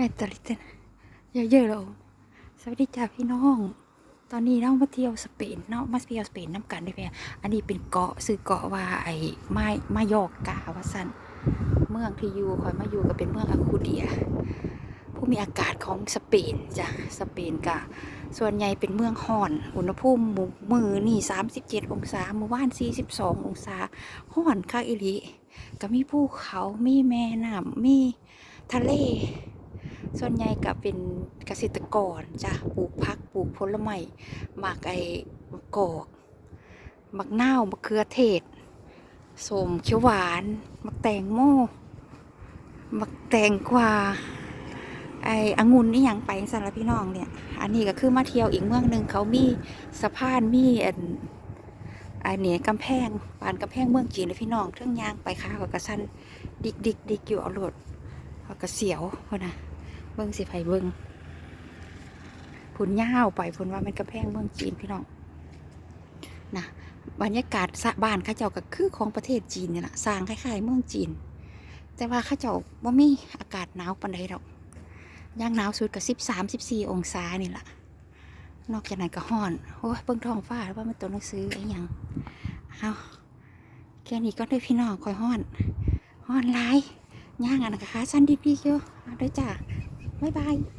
แม่ตลิตนเยอะๆแล้วสวัสดีจ้าพี่น้อง ตอนนี้น้องมาเที่ยวสเปนเนาะมาเที่ยวสเปนน้ำกันด้วยแพรอันนี้เป็นเกาะซื้อเกาะว่าไอ้ไม้ไมายอกกาวาสันเมืองที่อยู่คอยมาอยู่ก็เป็นเมืองอาคูเดีย ผู้มีอากาศของสเปนจ้ะสเปนกะส่วนใหญ่เป็นเมืองห่อนอุณหภูมิหมู่มือนี่37องศาเมื่อวาน42องศาห่อนคักอิลิก็มีภูเขามีแม่น้ำมีทะเล ส่วนใหญ่ก็เป็นเกษตรกรจ้ะปลูกพักปลูกผลไม้หมากไอ้มะกอกมักนาวมะเขือเทศสมเขียวหวานมักแตงโมมักแตงกวาไอ้องุ่นนี่ยังไปสำหรับพี่น้องเนี่ย อันนี้ก็คือมาเที่ยวอีกเมืองหนึ่งเขามีสะพานมีอันอันนี้กำแพงปานกำแพงเมืองจีนเลยพี่น้องเครื่องยางไปค้ากับกระสันดิกดิกดิกอยู่เอารถเอากระเสียวนะ เบิ้งสิไผเบิ้งผุนย่าวไปผุนว่าเป็นกำแพงเมืองจีนพี่น้องนะบรรยากาศสะบ้านข้าเจ้าก็คือของประเทศจีนนี่แหละสร้างคล้ายๆเมืองจีน แต่ว่าข้าเจ้าว่ามีอากาศหนาวปานใดดอกย่างหนาวสุดก็สิบสามสิบสี่องศานี่แหละนอกจากนั้นก็ห้อนโอ้ยเบิ่งท้องฟ้าว่ามันตัวหนังสือไอ้ยังเอาแค่นี้ก็ได้พี่น้องคอยห้อนห้อนหลายย่างอันนะคะสั้นดีพี่เยอะด้วยจ้า บ๊ายบาย